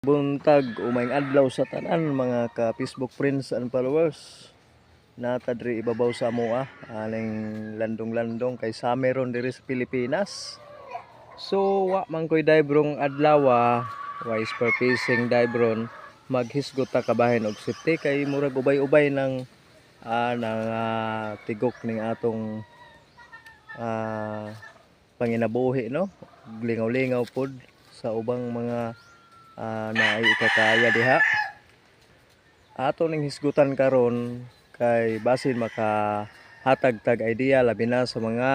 Buntag umayng adlaw sa tanan mga ka Facebook friends and followers. Nata diri ibabaw sa moa aning landong-landong kay summer ron diri sa Pilipinas. So wa man koy dive adlaw ah. wise for fishing dive maghisgot ta kabahin og safety kay murag ubay-ubay ng ah, ng ah, tigok ning atong ah, panginabuhi no. Lingaw-lingaw pod sa ubang mga ah, na ay ikakaya diha. Ato ning hisgutan karon kay basin maka hatag tag idea labi na sa mga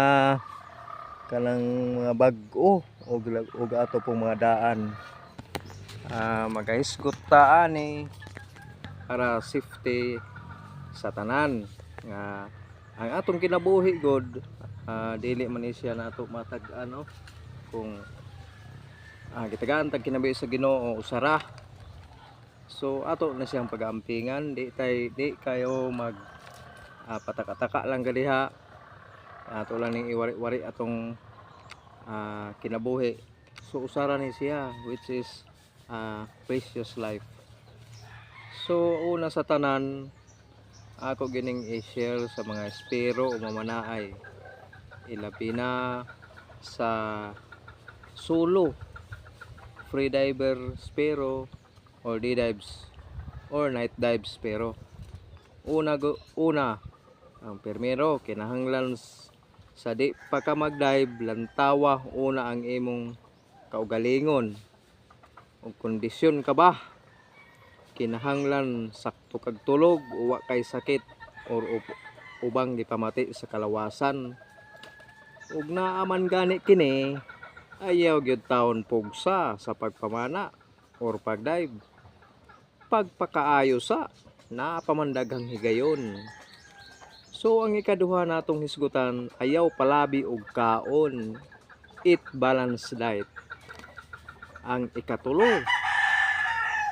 kanang mga bag-o og og ato pong mga daan. Ah, magahisgot ta ani para safety sa tanan nga ang atong kinabuhi god ah, dili man siya nato matag ano kung ah, gitagaan tag kinabuhi sa Ginoo usara. So ato na siyang pagampingan di tay di kayo mag ah, pataka-taka lang gadiha. Ato lang ning iwari-wari atong ah, kinabuhi. So usara ni siya which is ah, precious life. So una sa tanan ako gining i-share sa mga espero o mamanaay. Ilabi na sa solo free diver spero or day dives or night dives pero una una ang permero kinahanglan sa di pa ka mag-dive lantawa una ang imong kaugalingon. Ug kondisyon ka ba? Kinahanglan sakto kag tulog uwa kay sakit or up- ubang gipamati sa kalawasan. Ug naaman gani kini ayaw gyud taon pugsa sa pagpamana or pagdive. Pagpakaayo sa napamandaghang higayon. So ang ikaduha natong hisgutan ayaw palabi og kaon. Eat balanced diet. Ang ikatulo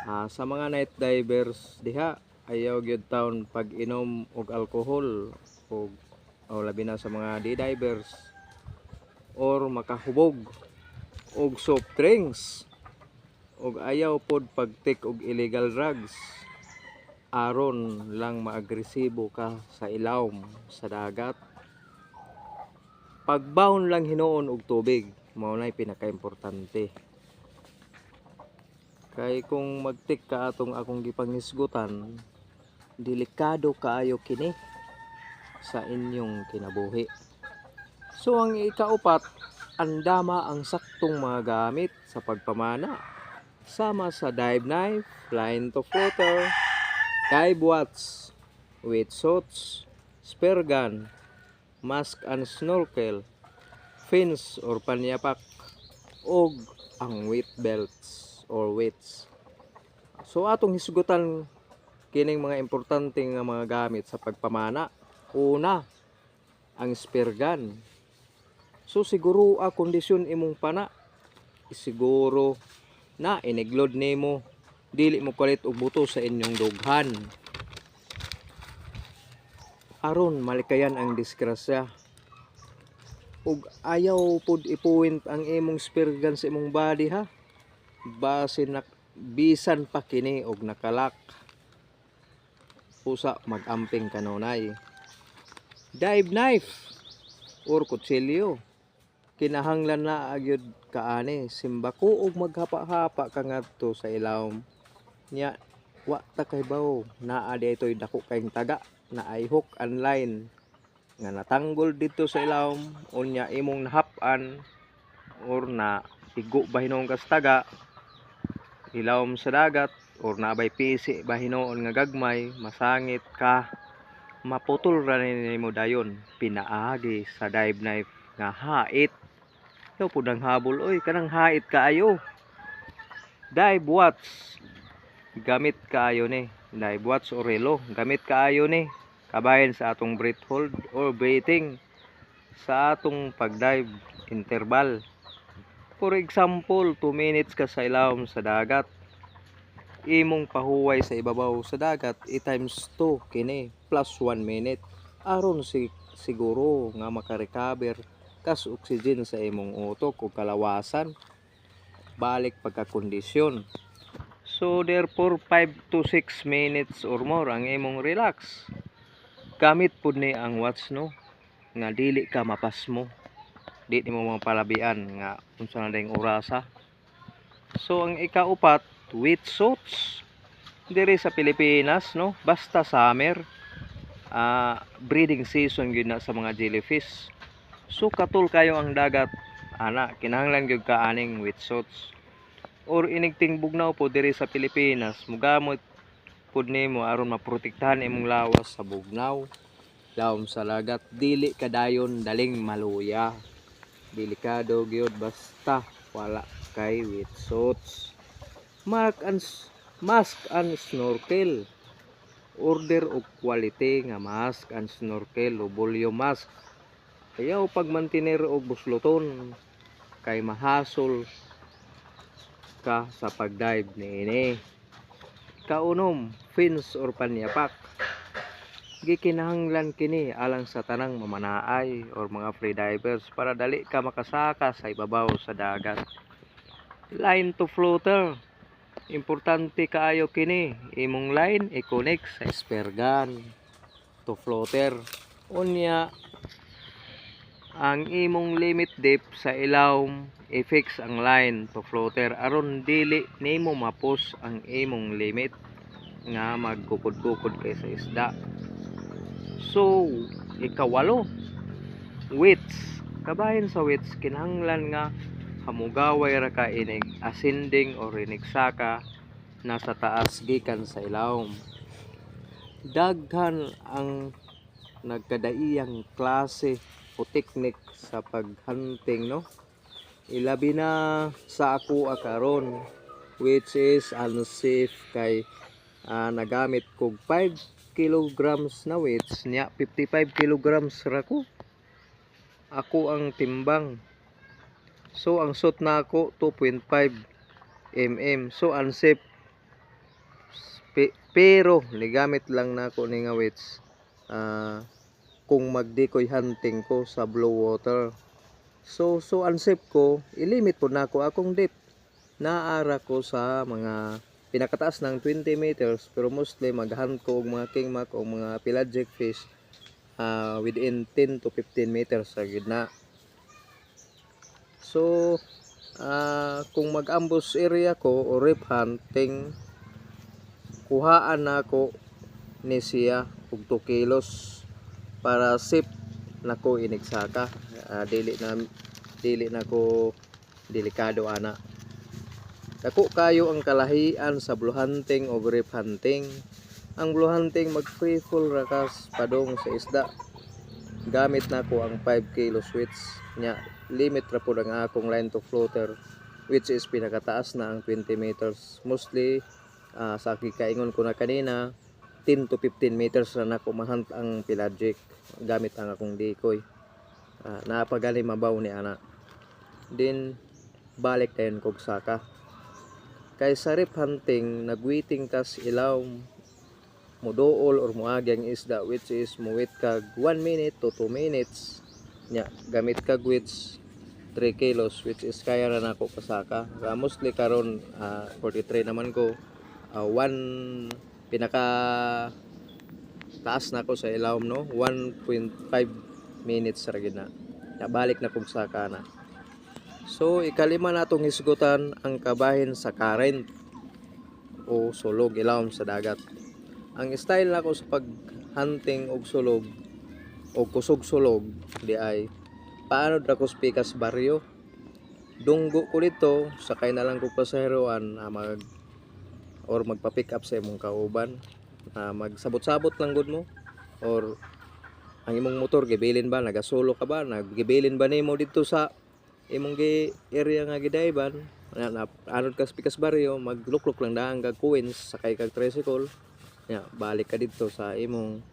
ah, sa mga night divers diha ayaw gyud taon pag-inom og alcohol og o labi na sa mga day divers or makahubog og soft drinks og ayaw pod pag-take og illegal drugs. Aron lang maagresibo ka sa ilawom sa dagat. Pagbawon lang hinuon og tubig mao nay pinakaimportante. Kay kung mag-take ka atong akong gipanghisgutan delikado kaayo kini sa inyong kinabuhi. So ang ikaupat andama ang saktong mga gamit sa pagpamana sama sa dive knife, line to floater, dive watch, weight suits, spear gun, mask and snorkel, fins or panyapak, og ang weight belts or weights. So atong hisgutan kining mga importante nga mga gamit sa pagpamana. Una, ang spear gun. So siguro a kondisyon imong pana. Siguro na iniglod nimo. Dili mo kulit og buto sa inyong dughan. Aron malikayan ang disgrasya. Ug ayaw pod ipuwint ang imong spear gun sa imong body ha? Base na bisan pa kini og nakalak. Usa magamping kanunay dive knife or kutsilyo kinahanglan na agyud kaani simbako og maghapa-hapa ka ngadto sa ilawom. Nya wa ta kay baw naa ditoy dako kayong taga. Na ay hook and line nga natanggol dito sa ilawom. Unya imong nahapan. Or na igo ba hinuon kas taga. Ilawom sa dagat. Or nabay pisi ba hinuon nga gagmay. Masangit ka. Maputol ra nimo dayon. Pinaagi sa dive knife nga hait Ikaw po ang habol. Oy, kanang hait kaayo. Dive watch. Gamit kaayo ni. Dive watch o relo. Gamit kaayo ni. Kabayan sa atong breath hold or breathing. Sa atong pagdive interval. For example, 2 minutes ka sa ilawom sa dagat. Imong pahuway sa ibabaw sa dagat, i times 2 kini plus 1 minute. Aron si siguro nga makarecover kas oxygen sa imong utok o kalawasan balik pagkakondisyon So therefore 5 to 6 minutes or more ang imong relax. Gamit pud ni ang watch no nga dili ka mapas mo. Di mo mapalabian nga unsa na dayong orasa. So ang ikaupat, wetsuits. Diri sa Pilipinas no, basta summer, ah breeding season gyud na sa mga jellyfish. So katul kayo ang dagat. Ana kinahanglan gyud ka aning wetsuits or inigting bugnaw po diri sa Pilipinas mugamot pud nimo aron maprotektahan imong lawas sa bugnaw. Lawom sa lagat dili kadayon daling maluya. Delikado gyud basta wala kay wetsuits mark and mask and snorkel. Order og quality nga mask and snorkel o bolyo mask ayaw pagmantiner og busluton kay mahasol ka sa pagdive niini. Kaunom, fins or panyapak. Gikinahanglan kini alang sa tanang mamanaay or mga freedivers para dali ka makasaka sa ibabaw sa dagat. Line to floater. Importante kaayo kini. Imong line i-connect sa spare gun to floater. Unya, ang imong limit depth sa ilawom i-fix ang line to floater. Aron dili nimo mapos ang imong limit nga magkukod-kukod kay sa isda. So ikawalo. Weights kabahin sa weights kinahanglan nga hamugaway ra ka inig ascending or inig saka nasa taas gikan sa ilawom daghan ang nagkadaiyang klase o technique sa paghunting no? Ilabi na sa ako karon which is unsafe kay ah, nagamit kog 5 kilograms na weights. Niya 55 kilograms ra ko. Ako ang timbang. So ang suit na ako 2.5 mm so unsafe. Pe- pero nigamit lang na ako ni nga weights. Ah kung magdecoy hunting ko sa blue water. So, so unsafe ko, ilimit po na ako akong depth. Naara ko sa mga pinakataas ng 20 meters pero mostly maghunt ko og mga kingmak o mga pelagic fish ah, within 10 to 15 meters sa gitna. So, ah, kung mag-ambush area ko o rip hunting, kuhaan na ako ni siya og 2 kilos para safe nako inigsaka. Ah, dili na dili na ko delikado ana. Dako kayo ang kalahian sa blue hunting o grape hunting. Ang blue hunting mag free full rakas padong sa isda. Gamit na ko ang 5 kilo switch nya limit ra pud ang akong line to floater which is pinakataas na ang 20 meters. Mostly ah, sa kikaingon ko na kanina 10 to 15 meters na nako mahunt ang pelagic gamit ang akong decoy. Uh, napagali mabaw ni ana. Din balik tayon kog saka. Kay sa rip hunting nagwaiting kas ilaw muduol or muagi ang isda which is muwit kag 1 minute to 2 minutes. Nya gamit kag widths 3 kilos which is kaya na nako pasaka Kaya mostly karon ah, 43 naman ko. Ah, one pinaka taas na ko sa ilawom no? 1.5 minutes ra gid na. Nabalik na kog saka na so ikalima natong hisgutan ang kabahin sa current o sulog ilawom sa dagat. Ang style nako sa pag hunting og sulog o kusog sulog di ay paano ra ko spikas baryo? Dunggo ko dito sakay na lang ko pasaheroan na mag or magpa-pick up sa imong kauban na magsabot-sabot lang gud mo. Or ang imong motor gibilin ba? Nagasolo ka ba? Naggibilin ba nimo dito sa imong gi area nga gidayban? Anod ka sa pikas baryo magluklok lang daang kag coins sakay kag tricycle. Ya balik ka dito sa imong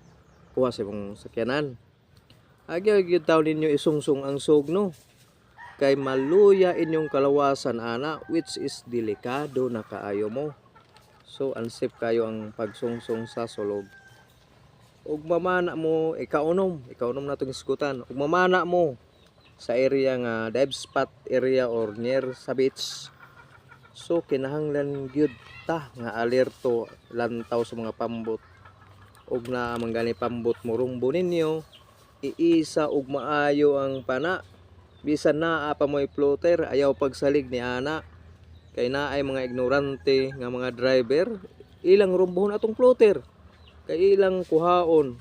kuha sa imong sakyanan. Agyo gyud taw ninyo isungsong ang sog no kay maluya inyong kalawasan ana which is delikado na kaayo mo so unsafe kayo ang pagsungsong sa sulog ug mamana mo ikaunom ikaunom na itong iskutan ug mamana mo sa area nga dive spot area or near sa beach So kinahanglan gyud ta nga alerto lantaw sa mga pambot. Ug na manggani pambot mo rumbo ninyo, iisa ug maayo ang pana. Bisan naa pa mo'y floater, ayaw pagsalig ni ana. Kay naay mga ignorante nga mga driver, ilang rumbohon atong floater. Kay ilang kuhaon.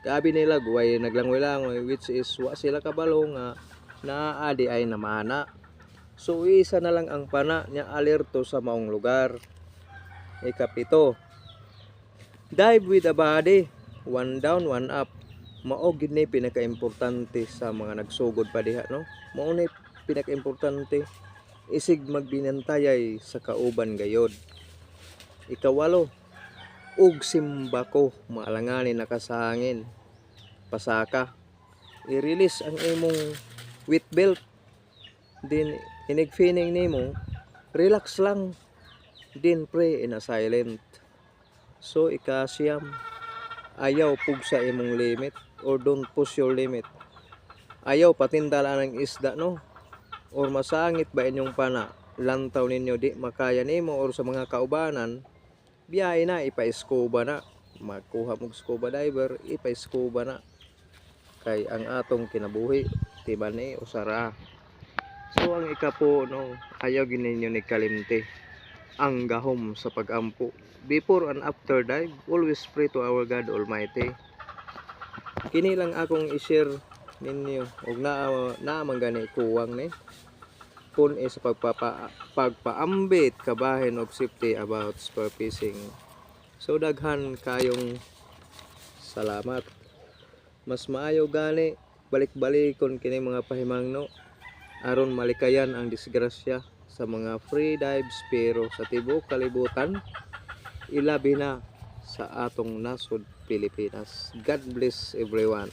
Gabi nila guway naglangoy-langoy which is wa sila kabalo nga naa di ay namana. So isa na lang ang pana niya alerto sa maong lugar. Ikapito. Dive with a body. One down, one up. Mao gid ni pinaka-importante sa mga nagsugod pa diha no. Mao ni pinaka-importante isig magbinantayay sa kauban gayod. Ikawalo. Ug simbako maalanganin nakasangin. Pasaka. I-release ang imong weight belt. Din inigfining nimo. Relax lang. Din pre in a silent. So ikasiyam ayaw pug sa imong limit or don't push your limit. Ayaw patindala ng isda no or masangit ba inyong pana lantaw ninyo? Di makaya nimo or sa mga kaubanan biyahe na ipa-scuba na. Magkuha mong scuba diver ipa-scuba na. Kay ang atong kinabuhi tiba ni usara. So ang ikapo no ayaw gininyo ni kalimte ang gahom sa pagampo before and after dive always pray to our God Almighty. Kini lang akong i-share ninyo. Ug na na man gani kuwang ni kun is pagpapa pagpaambit kabahin og safety about spur fishing so daghan kayong salamat mas maayo gani balik-balikon kini mga pahimangno aron malikayan ang disgrasya sa mga free dives pero sa tibok kalibutan ilabi na sa atong nasod Pilipinas. God bless everyone.